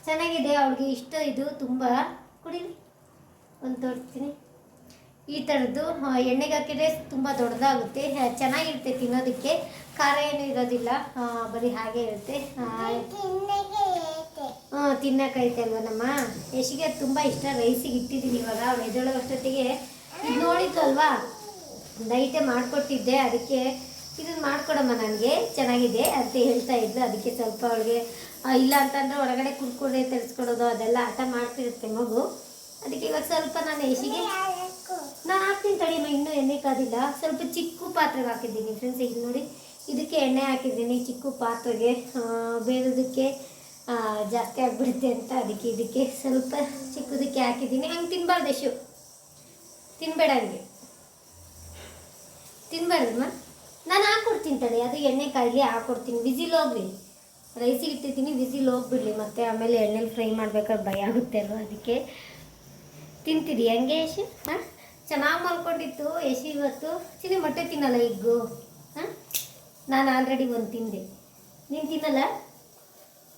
Speaker 2: ಚೆನ್ನಾಗಿದೆ, ಅವಳಿಗೆ ಇಷ್ಟ, ಇದು ತುಂಬ. ಕುಡೀರಿ. ಒಂದು ತೋರಿಸ್ತೀನಿ. ಈ ಥರದ್ದು ಎಣ್ಣೆಗೆ ಹಾಕಿದ್ರೆ ತುಂಬ ದೊಡ್ಡದಾಗುತ್ತೆ. ಚೆನ್ನಾಗಿರುತ್ತೆ ತಿನ್ನೋದಕ್ಕೆ. ಖಾರ ಏನು ಇರೋದಿಲ್ಲ. ಬರೀ ಹಾಗೆ ಇರುತ್ತೆ. ಹಾಂ ತಿನ್ನೋಕೈತೆ ಅಲ್ವ ನಮ್ಮ? ಯಶಿಗೆ ತುಂಬ ಇಷ್ಟ. ರೈಸಿಗೆ ಇಟ್ಟಿದ್ದೀನಿ ಇವಾಗ. ಮೆದುಳು ಅಷ್ಟೊತ್ತಿಗೆ ಇದು ನೋಡಿತ್ತು ಅಲ್ವಾ? ನೈಟೇ ಮಾಡಿಕೊಟ್ಟಿದ್ದೆ. ಅದಕ್ಕೆ ಇದನ್ನು ಮಾಡಿಕೊಡಮ್ಮ ನನಗೆ. ಚೆನ್ನಾಗಿದೆ ಅಂತ ಹೇಳ್ತಾ ಇದ್ಲು. ಅದಕ್ಕೆ ಸ್ವಲ್ಪ ಅವಳಿಗೆ ಇಲ್ಲ ಅಂತಂದ್ರೆ ಹೊರಗಡೆ ಕುರ್ಕುರೆ ತರಿಸ್ಕೊಡೋದು ಅದೆಲ್ಲ ಆಟ ಮಾಡ್ತಿರುತ್ತೆ ಮಗು. ಅದಕ್ಕೆ ಇವಾಗ ಸ್ವಲ್ಪ ನಾನು ಹೆಸಿಗೆ ನಾನು ಹಾಕ್ತೀನಿ ತಡಿಯಮ್ಮ ಇನ್ನೂ ಎಣ್ಣೆ ಕಾದಿಲ್ಲ. ಸ್ವಲ್ಪ ಚಿಕ್ಕ ಪಾತ್ರೆಗೆ ಹಾಕಿದ್ದೀನಿ ಫ್ರೆಂಡ್ಸ್ ಈಗ ನೋಡಿ. ಇದಕ್ಕೆ ಎಣ್ಣೆ ಹಾಕಿದ್ದೀನಿ ಚಿಕ್ಕ ಪಾತ್ರೆಗೆ. ಬೇರೆದಕ್ಕೆ ಜಾಸ್ತಿ ಆಗಿಬಿಡುತ್ತೆ ಅಂತ ಅದಕ್ಕೆ ಇದಕ್ಕೆ ಸ್ವಲ್ಪ ಚಿಕ್ಕದಕ್ಕೆ ಹಾಕಿದ್ದೀನಿ. ಹಂಗೆ ತಿನ್ಬಾರ್ದು ಶು ತಿನ್ಬೇಡ ಹಂಗೆ. ತಿನ್ಬಾರ್ದಮ್ಮ ನಾನು ಹಾಕ್ಕೊಡ್ತೀನಿ ತಡಿ, ಅದು ಎಣ್ಣೆ ಕಾಯಿಲಿ ಹಾಕ್ಕೊಡ್ತೀನಿ ಬಿಸಿಲು ಹೋಗ್ಲಿ. ರೈಸಿಗೆ ಇಟ್ಟಿದ್ದೀನಿ ಬಿಸಿಲು ಹೋಗ್ಬಿಡ್ಲಿ ಮತ್ತು ಆಮೇಲೆ ಎಣ್ಣೆಲಿ ಫ್ರೈ ಮಾಡ್ಬೇಕಾದ್ರೆ ಭಯ ಆಗುತ್ತೆ ಅಲ್ವ ಅದಕ್ಕೆ. ತಿಂತೀರಿ, ಹಂಗೆ ಯಶಿ? ಹಾಂ? ಚೆನ್ನಾಗಿ ಮಲ್ಕೊಂಡಿತ್ತು, ಯಶಿ ಇವತ್ತು. ಚಿನಿ ಮೊಟ್ಟೆ ತಿನ್ನಲ್ಲ ಇಗ್ಗು ಹಾಂ? ನಾನು ಆಲ್ರೆಡಿ ಒಂದು ತಿಂದೆ. ನೀನು ತಿನ್ನಲ್ಲ?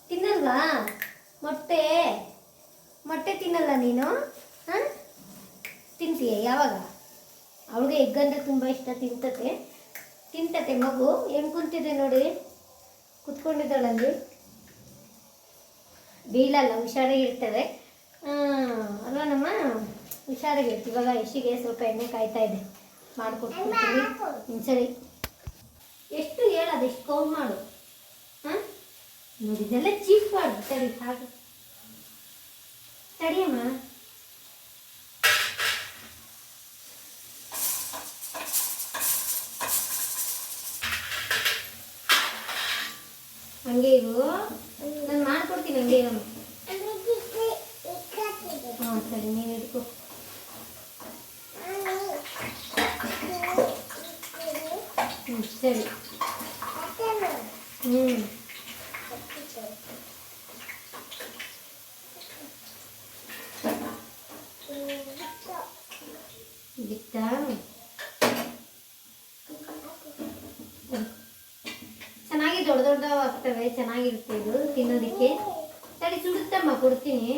Speaker 2: ತಿನ್ನಲ್ವಾ? ಮೊಟ್ಟೆ. ಮೊಟ್ಟೆ ತಿನ್ನಲ್ಲ ನೀನು? ಹಾಂ? ತಿಂತೀಯ ಯಾವಾಗ? ಅವಳಿಗೆ ಎಗ್ ಅಂದರೆ ತುಂಬ ಇಷ್ಟ, ತಿಂತತೆ. ತಿಂತತೆ ಮಗು. ಹೆಂಗೆ ಕುಂತಿದೆ ನೋಡಿ? ಕುತ್ಕೊಂಡಿದ್ದಾಳಲ್ಲಿ. ಬೀಳಲ್ಲ, ಹುಷಾರಾಗಿ ಇರ್ತವೆ ಅಲ್ವಾ ನಮ್ಮ? ಹುಷಾರಾಗಿ ಇವಾಗ ಯಶಿಗೆ ಸ್ವಲ್ಪ ಎಣ್ಣೆ ಕಾಯ್ತಾ ಇದೆ. ಮಾಡಿಕೊಟ್ಟು ಹ್ಮ್, ಸರಿ. ಎಷ್ಟು ಹೇಳೋದು ಎಷ್ಟು ಕೌಂಟ್ ಮಾಡು? ಹಾಂ ನೋಡಿ ಇದೆಲ್ಲ ಚೀಪ್ ಮಾಡು. ಸರಿ ಹಾಗೆ. ತಡಿಯಮ್ಮ ಹಂಗೆ ಇವು ನಾನು ಮಾಡ್ಕೊಡ್ತೀನಿ ಹಂಗೆ ಸರಿ ನೀನು ಇಟ್ಕೋ ಹ್ಞೂ ಸರಿ. ಹ್ಞೂ ಬಿತ್ತಾ? ಚೆನ್ನಾಗಿ ದೊಡ್ಡ ದೊಡ್ಡ ಆಗ್ತವೆ ಚೆನ್ನಾಗಿರುತ್ತೆ ಇದು ತಿನ್ನೋದಕ್ಕೆ. ಸರಿ, ಸುಡುತ್ತಮ್ಮ, ಕೊಡ್ತೀನಿ.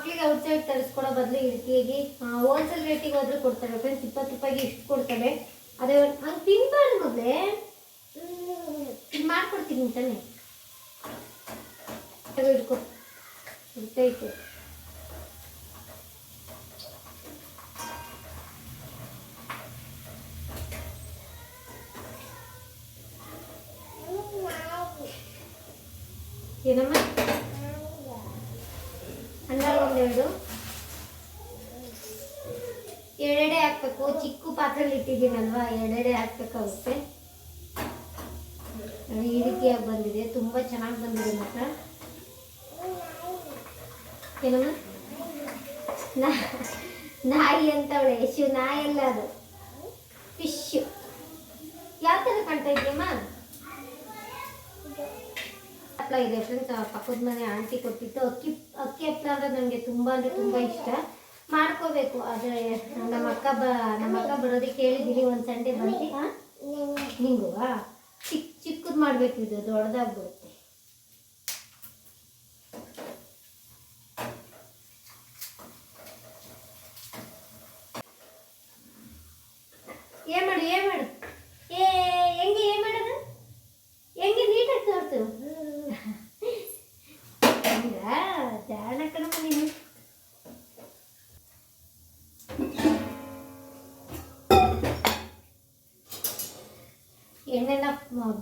Speaker 2: ಮಕ್ಕಳಿಗೆ ಅವ್ರ ಸೈಡ್ ತರಿಸ್ಕೊಡೋ ಬದಲು ಈ ರೀತಿಯಾಗಿ ಹೋಲ್ಸೇಲ್ ರೇಟಿಗೆ ಹೋದ್ರೆ ಕೊಡ್ತಾರೆ. ಫ್ರೆಂಡ್ಸ್ ಇಪ್ಪತ್ತು ರೂಪಾಯಿಗೆ ಇಷ್ಟು ಕೊಡ್ತಾರೆ. ಅದೇ ಹಂಗೆ ತಿನ್ಬಾರ್ದು ಮೊದಲೇ. ಮಾಡ್ಕೊಡ್ತೀನಿ ತಾನೆ ಹಿಡ್ಕೊ. ಏನಮ್ಮ? ಒಂದೆರಡು ಎರಡೆಡೆ ಹಾಕ್ಬೇಕು. ಚಿಕ್ಕ ಪಾತ್ರೆಲಿ ಇಟ್ಟಿದ್ದೀನಲ್ವಾ? ಎರಡೆಡೆ ಹಾಕ್ಬೇಕಾಗುತ್ತೆ. ಈ ರೀತಿಯಾಗಿ ಬಂದಿದೆ. ತುಂಬ ಚೆನ್ನಾಗಿ ಬಂದಿದೆ ಮಾತ್ರ. ಏನಮ್ಮ? ನಾಯಿ ಅಂತ ಅವಳೆ ಯಶು ನಾಯಿ ಅಲ್ಲ ಅದು. ಫಿಶ್. ಯಾವ ಥರ ಕಾಣ್ತಾ ಇದೆಯಮ್ಮ? ಹಪ್ಳ ಇದೆ ಫ್ರೆಂಡ್ಸ್ ಪಕ್ಕದ ಮನೆ ಆಂಟಿ ಕೊಟ್ಟಿತ್ತು ಅಕ್ಕಿ ಅಕ್ಕಿ ಹಪ್ಪಳ ಅಂದ್ರೆ ನನಗೆ ತುಂಬ ಅಂದರೆ ತುಂಬ ಇಷ್ಟ. ಮಾಡ್ಕೋಬೇಕು, ಆದರೆ ನಮ್ಮ ಅಕ್ಕ ಬ, ನಮ್ಮ ಅಕ್ಕ ಬರೋದಕ್ಕೆ ಹೇಳಿದ್ದೀನಿ ಒಂದು ಸಂಡೆ ಬಂದು ನಿಂಗು ನಿಂಗೂ ಚಿಕ್ಕ ಚಿಕ್ಕದು ಮಾಡಬೇಕು ಇದು, ದೊಡ್ಡದಾಗ್ಬಿಡುತ್ತೆ. ಏನ್ ಮಾಡಿ, ಏನ್ ಮಾಡು?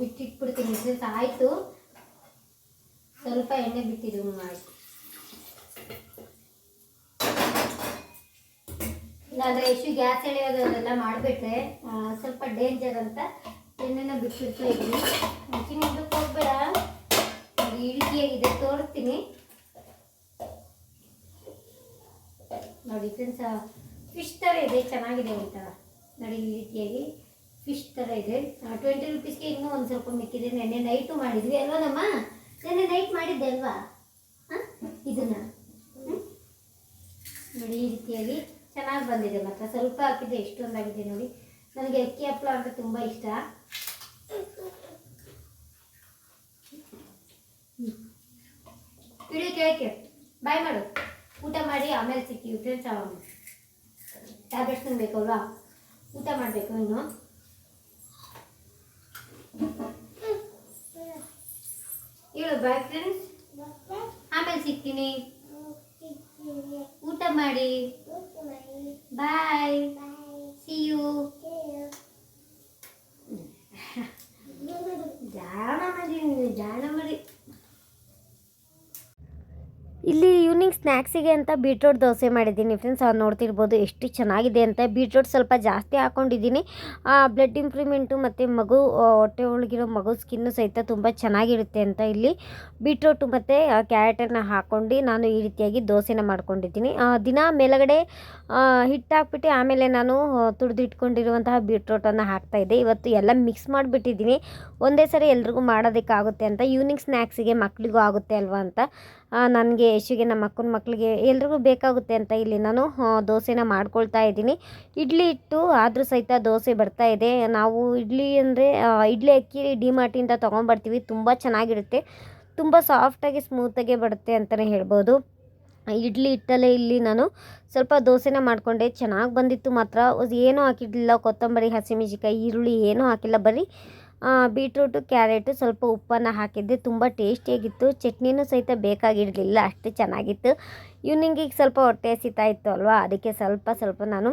Speaker 2: ಬಿಟ್ಟಿಟ್ಬಿಡ್ತೀನಿ ಇದ್ರಿಂದ ಆಯಿತು. ಸ್ವಲ್ಪ ಎಣ್ಣೆ ಬಿಟ್ಟಿದ್ದು ಮಾಡಿ. ಇಲ್ಲಾಂದ್ರೆ ಎಷ್ಟು ಗ್ಯಾಸ್ ಎಳೆಯೋದು ಅದೆಲ್ಲ ಮಾಡಿಬಿಟ್ರೆ ಸ್ವಲ್ಪ ಡೇಂಜರ್ ಅಂತ ಎಣ್ಣೆನ ಬಿಟ್ಬಿಡ್ತಾ ಇದ್ದೀನಿ. ಮುಂಚಿನ ಇದಕ್ಕೆ ಹೋಗ್ಬೇಡ. ಅದು ಈ ರೀತಿಯಾಗಿದೆ ತೋರಿಸ್ತೀನಿ. ನೋಡಿ ಫ್ರೆಂಡ್ಸ್ ಫಿಶ್ ಥರ ಇದೆ, ಚೆನ್ನಾಗಿದೆ ಅಂತ. ನೋಡಿ, ಈ ರೀತಿಯಾಗಿ. ಫಿಶ್ ಥರ ಇದೆ. ಟ್ವೆಂಟಿ ರುಪೀಸ್ಗೆ ಇನ್ನೂ ಒಂದು ಸ್ವಲ್ಪ ಮಿಕ್ಕಿದೆ. ನೆನ್ನೆ ನೈಟು ಮಾಡಿದ್ವಿ ಅಲ್ವಾ ನಮ್ಮ? ನೆನ್ನೆ ನೈಟ್ ಮಾಡಿದ್ದೆ ಅಲ್ವಾ? ಹಾಂ? ಇದನ್ನ. ನೋಡಿ, ಈ ರೀತಿಯಲ್ಲಿ ಚೆನ್ನಾಗಿ ಬಂದಿದೆ ಮಾತ್ರ. ಸ್ವಲ್ಪ ಹಾಕಿದೆ ಎಷ್ಟೊಂದಾಗಿದೆ ನೋಡಿ. ನನಗೆ ಅಕ್ಕಿ ಹಪ್ಪಳ ಅಂದರೆ ತುಂಬ ಇಷ್ಟ. ವಿಡಿಯೋ ಕೇಳಕ್ಕೆ ಬಾಯ್ ಮಾಡು. ಊಟ ಮಾಡಿ ಆಮೇಲೆ ಸಿಕ್ಕಿ ಫ್ರೆಂಡ್ಸ್ ಟ್ಯಾಬ್ಲೆಟ್ಸ್ ತಿನ್ಬೇಕಲ್ವಾ ಊಟ ಮಾಡಬೇಕು ಇನ್ನು. ಹೇಳು ಬಾಯ್ ಫ್ರೆಂಡ್ಸ್ ಆಮೇಲೆ ಸಿಗ್ತೀನಿ ಊಟ ಮಾಡಿ ಬಾಯ್ ಸಿ ಯು ಜಾಣ ಮಾಡಿ ಜಾಣ ಸ್ನ್ಯಾಕ್ಸಿಗೆ ಅಂತ ಬೀಟ್ರೋಟ್ ದೋಸೆ ಮಾಡಿದ್ದೀನಿ ಫ್ರೆಂಡ್ಸ್ ಅದು ನೋಡ್ತಿರ್ಬೋದು, ಎಷ್ಟು ಚೆನ್ನಾಗಿದೆ ಅಂತ. ಬೀಟ್ರೋಟ್ ಸ್ವಲ್ಪ ಜಾಸ್ತಿ ಹಾಕ್ಕೊಂಡಿದ್ದೀನಿ ಬ್ಲಡ್ ಇಂಪ್ರೂವ್ಮೆಂಟು ಮತ್ತು ಮಗು ಹೊಟ್ಟೆ ಒಳಗಿರೋ ಮಗು ಸ್ಕಿನ್ನು ಸಹಿತ ತುಂಬ ಚೆನ್ನಾಗಿರುತ್ತೆ ಅಂತ ಇಲ್ಲಿ ಬೀಟ್ರೋಟು ಮತ್ತು ಕ್ಯಾರೆಟನ್ನು ಹಾಕ್ಕೊಂಡು ನಾನು ಈ ರೀತಿಯಾಗಿ ದೋಸೆನ ಮಾಡ್ಕೊಂಡಿದ್ದೀನಿ. ದಿನ ಮೇಲಗಡೆ ಹಿಟ್ಟು ಹಾಕ್ಬಿಟ್ಟು ಆಮೇಲೆ ನಾನು ತುಳಿದಿಟ್ಕೊಂಡಿರುವಂತಹ ಬೀಟ್ರೋಟನ್ನು ಹಾಕ್ತಾಯಿದ್ದೆ ಇವತ್ತು ಎಲ್ಲ ಮಿಕ್ಸ್ ಮಾಡಿಬಿಟ್ಟಿದ್ದೀನಿ. ಒಂದೇ ಸರಿ ಎಲ್ರಿಗೂ ಮಾಡೋದಕ್ಕಾಗುತ್ತೆ ಅಂತ. ಈವ್ನಿಂಗ್ ಸ್ನ್ಯಾಕ್ಸಿಗೆ ಮಕ್ಕಳಿಗೂ ಆಗುತ್ತೆ ಅಲ್ವಾ ಅಂತ. ನನಗೆ ಯಶುಗೆ ನಮ್ಮ ಅಕ್ಕನ ಮಕ್ಕಳಿಗೆ ಎಲ್ರಿಗೂ ಬೇಕಾಗುತ್ತೆ ಅಂತ ಇಲ್ಲಿ ನಾನು ದೋಸೆನ ಮಾಡ್ಕೊಳ್ತಾ ಇದ್ದೀನಿ. ಇಡ್ಲಿ ಇಟ್ಟು ಆದರೂ ಸಹಿತ ದೋಸೆ ಬರ್ತಾ ಇದೆ. ನಾವು ಇಡ್ಲಿ ಅಂದರೆ ಇಡ್ಲಿ ಅಕ್ಕಿ ಡಿಮಾರ್ಟಿಂದ ತೊಗೊಂಬರ್ತೀವಿ ತುಂಬ ಚೆನ್ನಾಗಿರುತ್ತೆ. ತುಂಬ ಸಾಫ್ಟಾಗಿ ಸ್ಮೂತಾಗಿ ಬರುತ್ತೆ ಅಂತಲೇ ಹೇಳ್ಬೋದು. ಇಡ್ಲಿ ಹಿಟ್ಟಲ್ಲೇ ಇಲ್ಲಿ ನಾನು ಸ್ವಲ್ಪ ದೋಸೆನ ಮಾಡಿಕೊಂಡೆ. ಚೆನ್ನಾಗಿ ಬಂದಿತ್ತು ಮಾತ್ರ. ಏನೂ ಹಾಕಿರಲಿಲ್ಲ. ಕೊತ್ತಂಬರಿ ಹಸಿಮೆಣಸಿಕಾಯಿ ಈರುಳ್ಳಿ ಏನೂ ಹಾಕಿಲ್ಲ. ಬರೀ ಬೀಟ್ರೂಟು, ಕ್ಯಾರೆಟು ಸ್ವಲ್ಪ ಉಪ್ಪನ್ನು ಹಾಕಿದ್ದೆ. ತುಂಬ ಟೇಸ್ಟಿಯಾಗಿತ್ತು. ಚಟ್ನಿನೂ ಸಹಿತ ಬೇಕಾಗಿರಲಿಲ್ಲ. ಅಷ್ಟು ಚೆನ್ನಾಗಿತ್ತು. ಈವ್ನಿಂಗಿಗೆ ಸ್ವಲ್ಪ ಹೊಟ್ಟೆ ಹಸಿತಾ ಇತ್ತು ಅಲ್ವಾ? ಅದಕ್ಕೆ ಸ್ವಲ್ಪ ಸ್ವಲ್ಪ ನಾನು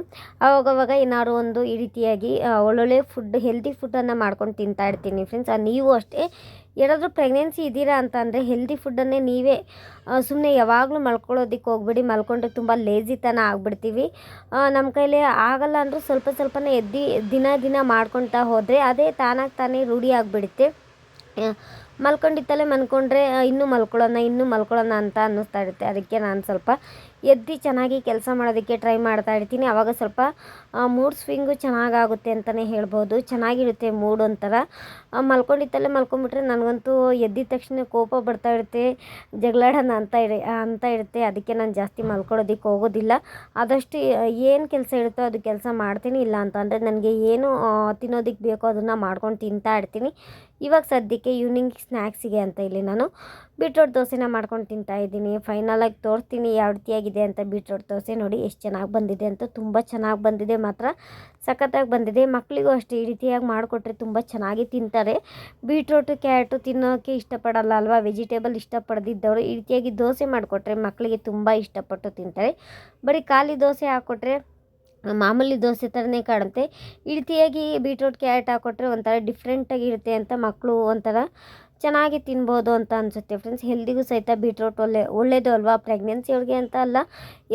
Speaker 2: ಅವಾಗವಾಗ ಏನಾದ್ರು ಒಂದು ಈ ರೀತಿಯಾಗಿ ಒಳ್ಳೊಳ್ಳೆ ಫುಡ್ ಹೆಲ್ದಿ ಫುಡ್ಡನ್ನು ಮಾಡ್ಕೊಂಡು ತಿಂತಾ ಇರ್ತೀನಿ ಫ್ರೆಂಡ್ಸ್ ನೀವು ಅಷ್ಟೇ ಯಾರಾದರೂ ಪ್ರೆಗ್ನೆನ್ಸಿ ಇದ್ದೀರಾ ಅಂತ ಅಂದರೆ ಹೆಲ್ದಿ ಫುಡ್ಡನ್ನೇ ನೀವೇ ಸುಮ್ಮನೆ ಯಾವಾಗಲೂ ಮಲ್ಕೊಳ್ಳೋದಕ್ಕೆ ಹೋಗ್ಬೇಡಿ, ಮಲ್ಕೊಂಡ್ರೆ ತುಂಬ ಲೇಜಿತನ ಆಗಿಬಿಡ್ತೀವಿ. ನಮ್ಮ ಕೈಲಿ ಆಗಲ್ಲ ಅಂದರೂ ಸ್ವಲ್ಪ ಸ್ವಲ್ಪನೇ ಎದ್ದು, ದಿನ ದಿನ ಮಾಡ್ಕೊಳ್ತಾ ಹೋದರೆ ಅದೇ ತಾನಾಗಿ ತಾನೇ ರೂಢಿ ಆಗಿಬಿಡುತ್ತೆ. ಮಲ್ಕೊಂಡಿತ್ತಲೇ ಮಲ್ಕೊಂಡ್ರೆ ಇನ್ನೂ ಮಲ್ಕೊಳ್ಳೋಣ ಇನ್ನೂ ಮಲ್ಕೊಳ್ಳೋಣ ಅಂತ ಅನ್ನಿಸ್ತಾ ಇರುತ್ತೆ. ಅದಕ್ಕೆ ನಾನು ಸ್ವಲ್ಪ ಎದ್ದು ಚೆನ್ನಾಗಿ ಕೆಲಸ ಮಾಡೋದಕ್ಕೆ ಟ್ರೈ ಮಾಡ್ತಾ ಇರ್ತೀನಿ. ಆವಾಗ ಸ್ವಲ್ಪ ಮೂಡ್ ಸ್ವಿಂಗು ಚೆನ್ನಾಗಾಗುತ್ತೆ ಅಂತಲೇ ಹೇಳ್ಬೋದು. ಚೆನ್ನಾಗಿರುತ್ತೆ ಮೂಡ್ ಒಂಥರ. ಮಲ್ಕೊಂಡಿತ್ತಲ್ಲೇ ಮಲ್ಕೊಂಡ್ಬಿಟ್ರೆ ನನಗಂತೂ ಎದ್ದಿದ ತಕ್ಷಣ ಕೋಪ ಬರ್ತಾ ಇರುತ್ತೆ, ಜಗಳಾಡೋಣ ಅಂತ ಇರಿ, ಅಂತ ಇರುತ್ತೆ. ಅದಕ್ಕೆ ನಾನು ಜಾಸ್ತಿ ಮಲ್ಕೊಳ್ಳೋದಕ್ಕೆ ಹೋಗೋದಿಲ್ಲ. ಆದಷ್ಟು ಏನು ಕೆಲಸ ಇರುತ್ತೋ ಅದು ಕೆಲಸ ಮಾಡ್ತೀನಿ, ಇಲ್ಲ ಅಂತ ಅಂದರೆ ನನಗೆ ಏನು ತಿನ್ನೋದಕ್ಕೆ ಬೇಕೋ ಅದನ್ನು ಮಾಡ್ಕೊಂಡು ತಿಂತಾ ಇರ್ತೀನಿ. ಇವಾಗ ಸದ್ಯಕ್ಕೆ ಈವ್ನಿಂಗ್ ಸ್ನ್ಯಾಕ್ಸಿಗೆ ಅಂತ ಇಲ್ಲಿ ನಾನು ಬೀಟ್ರೋಟ್ ದೋಸೆನ ಮಾಡ್ಕೊಂಡು ತಿಂತಾ ಇದ್ದೀನಿ. ಫೈನಲಾಗಿ ತೋರಿಸ್ತೀನಿ ಯಾವ ರೀತಿಯಾಗಿದೆ ಅಂತ ಬೀಟ್ರೋಟ್ ದೋಸೆ ನೋಡಿ ಎಷ್ಟು ಚೆನ್ನಾಗಿ ಬಂದಿದೆ ಅಂತ. ತುಂಬ ಚೆನ್ನಾಗಿ ಬಂದಿದೆ ಮಾತ್ರ, ಸಖತ್ತಾಗಿ ಬಂದಿದೆ. ಮಕ್ಕಳಿಗೂ ಅಷ್ಟೇ ಈ ರೀತಿಯಾಗಿ ಮಾಡಿಕೊಟ್ರೆ ತುಂಬ ಚೆನ್ನಾಗಿ ತಿಂತಾರೆ. ಬೀಟ್ರೋಟು, ಕ್ಯಾರೆಟು ತಿನ್ನೋಕ್ಕೆ ಇಷ್ಟಪಡಲ್ಲ ಅಲ್ವಾ? ವೆಜಿಟೇಬಲ್ ಇಷ್ಟಪಡದಿದ್ದವರು ಈ ರೀತಿಯಾಗಿ ದೋಸೆ ಮಾಡಿಕೊಟ್ರೆ ಮಕ್ಕಳಿಗೆ ತುಂಬ ಇಷ್ಟಪಟ್ಟು ತಿಂತಾರೆ. ಬರೀ ಖಾಲಿ ದೋಸೆ ಹಾಕ್ಕೊಟ್ರೆ ಮಾಮೂಲಿ ದೋಸೆ ಥರನೇ ಕಾಣುತ್ತೆ. ಈ ರೀತಿಯಾಗಿ ಬೀಟ್ರೋಟ್, ಕ್ಯಾರೆಟ್ ಹಾಕ್ಕೊಟ್ರೆ ಒಂಥರ ಡಿಫ್ರೆಂಟಾಗಿ ಇರುತ್ತೆ ಅಂತ ಮಕ್ಕಳು ಒಂಥರ ಚೆನ್ನಾಗಿ ತಿನ್ಬೋದು ಅಂತ ಅನಿಸುತ್ತೆ ಫ್ರೆಂಡ್ಸ್ ಹೆಲ್ದಿಗೂ ಸಹಿತ ಬೀಟ್ರೋಟ್ ಒಳ್ಳೆ ಒಳ್ಳೆಯದು ಅಲ್ವಾ? ಪ್ರೆಗ್ನೆನ್ಸಿ ಅವ್ರಿಗೆ ಅಂತ ಅಲ್ಲ,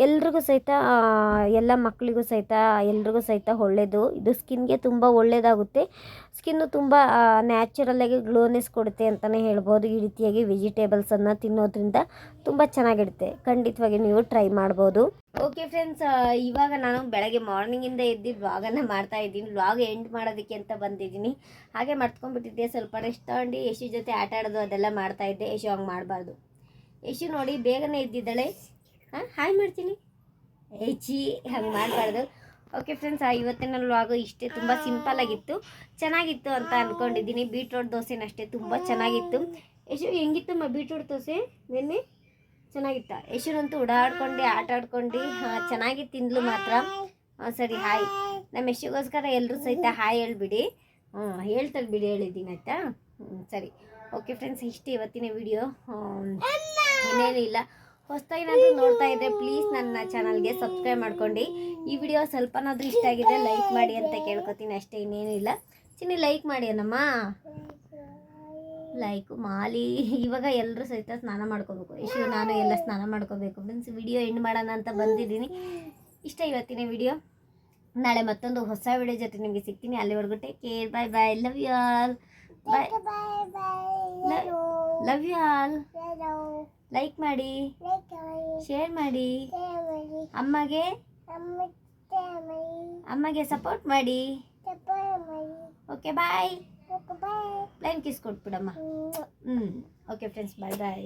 Speaker 2: ಎಲ್ರಿಗೂ ಸಹಿತ ಎಲ್ಲ ಮಕ್ಕಳಿಗೂ ಸಹಿತ, ಎಲ್ರಿಗೂ ಸಹಿತ ಒಳ್ಳೆಯದು ಇದು ಸ್ಕಿನ್ಗೆ ತುಂಬ ಒಳ್ಳೆಯದಾಗುತ್ತೆ ಸ್ಕಿನ್ನು ತುಂಬ ನ್ಯಾಚುರಲ್ಲಾಗಿ ಗ್ಲೋನೆಸ್ ಕೊಡುತ್ತೆ ಅಂತಲೇ ಹೇಳ್ಬೋದು. ಈ ರೀತಿಯಾಗಿ ವೆಜಿಟೇಬಲ್ಸನ್ನು ತಿನ್ನೋದ್ರಿಂದ ತುಂಬ ಚೆನ್ನಾಗಿರುತ್ತೆ. ಖಂಡಿತವಾಗಿ ನೀವು ಟ್ರೈ ಮಾಡ್ಬೋದು. ಓಕೆ ಫ್ರೆಂಡ್ಸ್ ಇವಾಗ ನಾನು ಬೆಳಗ್ಗೆ ಮಾರ್ನಿಂಗಿಂದ ಎದ್ದು ವ್ಲಾಗನ್ನ ಮಾಡ್ತಾ ಇದ್ದೀನಿ. ವ್ಲಾಗ್ ಎಂಡ್ ಮಾಡೋದಕ್ಕೆ ಅಂತ ಬಂದಿದ್ದೀನಿ. ಹಾಗೆ ಮರ್ತ್ಕೊಂಡ್ಬಿಟ್ಟಿದ್ದೆ. ಸ್ವಲ್ಪ ರೆಸ್ಟ್ ತಗೊಂಡು ಯಶು ಜೊತೆ ಆಟ ಆಡೋದು ಅದೆಲ್ಲ ಮಾಡ್ತಾ ಇದ್ದೆ. ಯಶು ಹಂಗೆ ಮಾಡಬಾರ್ದು. ಯಶು ನೋಡಿ ಬೇಗನೆ ಎದ್ದಿದ್ದಾಳೆ. ಹಾಂ ಹಾಯ್ ಮಾಡ್ತೀನಿ ಹೆಚ್ಚಿ ಹಂಗೆ ಮಾಡಬಾರ್ದು. ಓಕೆ ಫ್ರೆಂಡ್ಸ್ ಇವತ್ತಿನ ವ್ಲಾಗು ಇಷ್ಟೇ. ತುಂಬ ಸಿಂಪಲ್ ಆಗಿತ್ತು. ಚೆನ್ನಾಗಿತ್ತು ಅಂತ ಅಂದ್ಕೊಂಡಿದ್ದೀನಿ ಬೀಟ್ರೋಟ್ ದೋಸೆನಷ್ಟೇ ತುಂಬ ಚೆನ್ನಾಗಿತ್ತು. ಯಶು ಹೆಂಗಿತ್ತಮ್ಮ ಬೀಟ್ರೋಟ್ ದೋಸೆ ನಿನ್ನೆ? ಚೆನ್ನಾಗಿತ್ತ. ಯಶುರಂತೂ ಓಡಾಡ್ಕೊಂಡು ಆಟ ಆಡ್ಕೊಂಡು ಚೆನ್ನಾಗಿ ತಿಂದ್ಲು ಮಾತ್ರ. ಹಾಂ ಸರಿ ಹಾಯ್. ನಮ್ಮ ಯಶುಗೋಸ್ಕರ ಎಲ್ಲರೂ ಸಹಿತ ಹಾಯ್ ಹೇಳ್ಬಿಡಿ. ಹ್ಞೂ ಹೇಳ್ತಾರೆ ಬಿಡಿ ಹೇಳಿದ್ದೀನಿ ಆಯಿತಾ? ಹ್ಞೂ ಸರಿ. ಓಕೆ ಫ್ರೆಂಡ್ಸ್ ಇಷ್ಟು ಇವತ್ತಿನ ವಿಡಿಯೋ ಇನ್ನೇನು ಇಲ್ಲ. ಹೊಸ್ದಾಗಿನಾದ್ರೂ ನೋಡ್ತಾ ಇದ್ದರೆ ಪ್ಲೀಸ್ ನನ್ನ ಚಾನಲ್ಗೆ ಸಬ್ಸ್ಕ್ರೈಬ್ ಮಾಡ್ಕೊಂಡು. ಈ ವಿಡಿಯೋ ಸ್ವಲ್ಪನಾದರೂ ಇಷ್ಟ ಆಗಿದೆ ಲೈಕ್ ಮಾಡಿ ಅಂತ ಕೇಳ್ಕೊತೀನಿ. ಅಷ್ಟೇ ಇನ್ನೇನಿಲ್ಲ ಚಿನ್ನಿ ಲೈಕ್ ಮಾಡಿ ಅನ್ನಮ್ಮ. ಲೈಕು ಮಾಲಿ ಇವಾಗ ಎಲ್ಲರೂ ಸಹಿತ ಸ್ನಾನ ಮಾಡ್ಕೋಬೇಕು. ಇಶ್ಯೂ ನಾನು ಎಲ್ಲ ಸ್ನಾನ ಮಾಡ್ಕೋಬೇಕು. ಫ್ರೆಂಡ್ಸ್ ವಿಡಿಯೋ ಎಂಡ್ ಮಾಡೋಣ ಅಂತ ಬಂದಿದ್ದೀನಿ. ಇಷ್ಟ ಇವತ್ತಿನ ವಿಡಿಯೋ ನಾಳೆ ಮತ್ತೊಂದು ಹೊಸ ವಿಡಿಯೋ ಜೊತೆ ನಿಮಗೆ ಸಿಗ್ತೀನಿ. ಅಲ್ಲಿವರೆಗೂ take care bye bye love you all bye love you all like ಮಾಡಿ. ಶೇರ್ ಮಾಡಿ. ಅಮ್ಮಗೆ? ಅಮ್ಮಗೆ ಸಪೋರ್ಟ್ ಮಾಡಿ. ಓಕೆ ಬಾಯ್ ಪ್ಲೈನ್ ಕಿಸ್ ಕೊಟ್ಬಿಡಮ್ಮ ಹ್ಞೂ ಓಕೆ ಫ್ರೆಂಡ್ಸ್ ಬಾಯ್ ಬಾಯ್